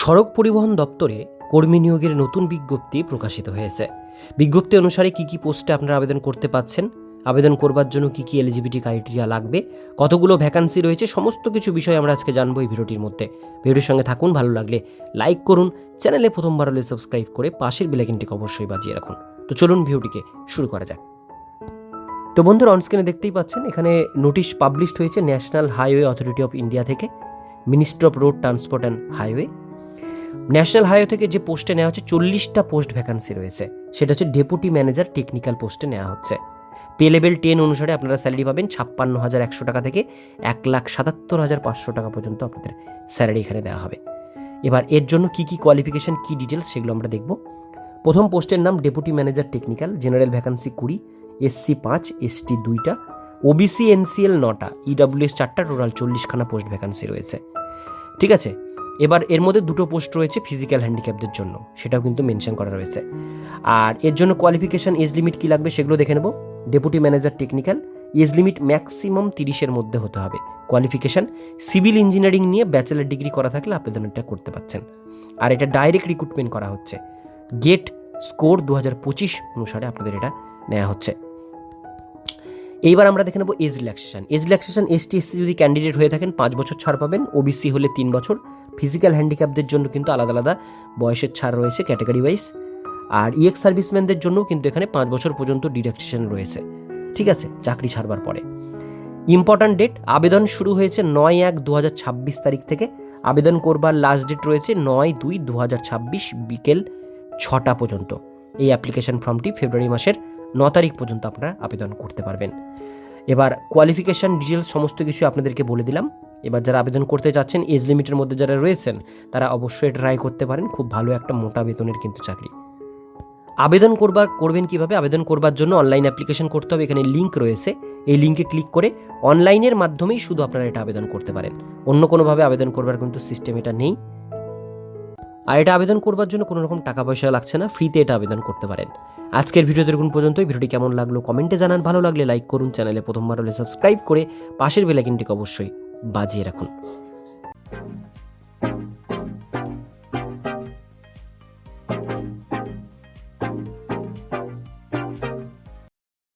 সড়ক পরিবহন দপ্তরে কর্মী নিয়োগের নতুন বিজ্ঞপ্তি প্রকাশিত হয়েছে। বিজ্ঞপ্তি অনুসারে কি কি পোস্টে আপনারা আবেদন করতে পাচ্ছেন, আবেদন করবার জন্য কি কি এলিজিবিলিটি ক্রাইটেরিয়া লাগবে, কতগুলো ভ্যাকান্সি রয়েছে, সমস্ত কিছু বিষয় আমরা আজকে জানব এই ভিডিওটির মধ্যে। ভিডিওর সঙ্গে থাকুন, ভালো লাগলে লাইক করুন, চ্যানেলে প্রথমবার হলে সাবস্ক্রাইব করে পাশের বেলাইকিনটিকে অবশ্যই বাজিয়ে রাখুন। তো চলুন ভিডিওটিকে শুরু করা যাক। তো বন্ধুরা অনস্ক্রিনে দেখতেই পাচ্ছেন, এখানে নোটিশ পাবলিশড হয়েছে national highway authority of India থেকে ministry of road transport and highway national highway থেকে যে পোস্টে নেওয়া হচ্ছে চল্লিশটা পোস্ট ভ্যাকান্সি রয়েছে। সেটা হচ্ছে ডেপুটি ম্যানেজার টেকনিক্যাল পোস্টে নেওয়া হচ্ছে। পে লেভেল টেন অনুসারে আপনারা স্যালারি পাবেন ছাপ্পান্ন হাজার একশো টাকা থেকে এক লাখ সাতাত্তর হাজার পাঁচশো টাকা পর্যন্ত আপনাদের স্যালারি এখানে দেওয়া হবে। এবার এর জন্য কি কি কোয়ালিফিকেশন কি ডিটেলস সেগুলো আমরা দেখব। প্রথম পোস্টের নাম deputy manager technical, general vacancy কুড়ি, এসসি পাঁচ, এসটি দুইটা, ওবিসি এনসিএল নটা ইডাব্লিউএস চারটা, টোটাল চল্লিশখানা পোস্ট ভ্যাকান্সি রয়েছে। ঠিক আছে? এবার এর মধ্যে দুটো পোস্ট রয়েছে ফিজিক্যাল হ্যান্ডিক্যাপদের জন্য, সেটাও কিন্তু মেনশন করা রয়েছে। আর এর জন্য কোয়ালিফিকেশন এজ লিমিট কী লাগবে সেগুলো দেখে নেব। Deputy manager technical age limit maximum তিরিশের মধ্যে হতে হবে। কোয়ালিফিকেশন সিভিল ইঞ্জিনিয়ারিং নিয়ে ব্যাচেলার ডিগ্রি করা থাকলে আবেদনটা করতে পারছেন। আর এটা ডাইরেক্ট রিক্রুটমেন্ট করা হচ্ছে। গেট স্কোর দু হাজার পঁচিশ অনুসারে আপনাদের এটা নেওয়া হচ্ছে। এইবার আমরা দেখে নেব age relaxation age relaxation ST SC যদি ক্যান্ডিডেট হয়ে থাকেন, পাঁচ বছর ছাড় পাবেন। ওবিসি হলে তিন বছর। ফিজিক্যাল হ্যান্ডিক্যাপদের জন্য কিন্তু আলাদা আলাদা বয়সের ছাড় রয়েছে ক্যাটাগরি ওয়াইজ। আর ইএক্স সার্ভিসম্যানদের জন্য কিন্তু এখানে পাঁচ বছর পর্যন্ত ডিডাকশন রয়েছে। ঠিক আছে, চাকরি ছাড়বার পরে। ইম্পর্ট্যান্ট ডেট, আবেদন শুরু হয়েছে নয় এক দু ছাব্বিশ তারিখ থেকে। আবেদন করবার লাস্ট ডেট রয়েছে নয় দুই দু ছাব্বিশ বিকেল ছটা পর্যন্ত। এই অ্যাপ্লিকেশন ফর্মটি ফেব্রুয়ারি মাসের ন তারিখ পর্যন্ত আপনারা আবেদন করতে পারবেন। এবার কোয়ালিফিকেশান ডিটেলস সমস্ত কিছু আপনাদেরকে বলে দিলাম। এবার যারা আবেদন করতে যাচ্ছেন এজ লিমিটের মধ্যে যারা রয়েছেন, তারা অবশ্যই ট্রাই করতে পারেন। খুব ভালো একটা মোটা বেতনের কিন্তু চাকরি। আবেদন করবার, করবেন কীভাবে? আবেদন করবার জন্য অনলাইন অ্যাপ্লিকেশন করতে হবে। এখানে লিঙ্ক রয়েছে। এই লিঙ্কে ক্লিক করে অনলাইনের মাধ্যমেই শুধু আপনারা এটা আবেদন করতে পারেন। অন্য কোনোভাবে আবেদন করবার কিন্তু সিস্টেম এটা নেই। আর এটা আবেদন করবার জন্য কোনো রকম টাকা পয়সা লাগছে না। ফ্রিতে এটা আবেদন করতে পারেন। আজকের ভিডিও দেখুন পর্যন্ত ভিডিওটি কেমন লাগল কমেন্টে জানান। ভালো লাগলে লাইক করুন। চ্যানেলে প্রথমবার হলে সাবস্ক্রাইব করে পাশের বেলাইকিনটিকে অবশ্যই বাজিয়ে রাখুন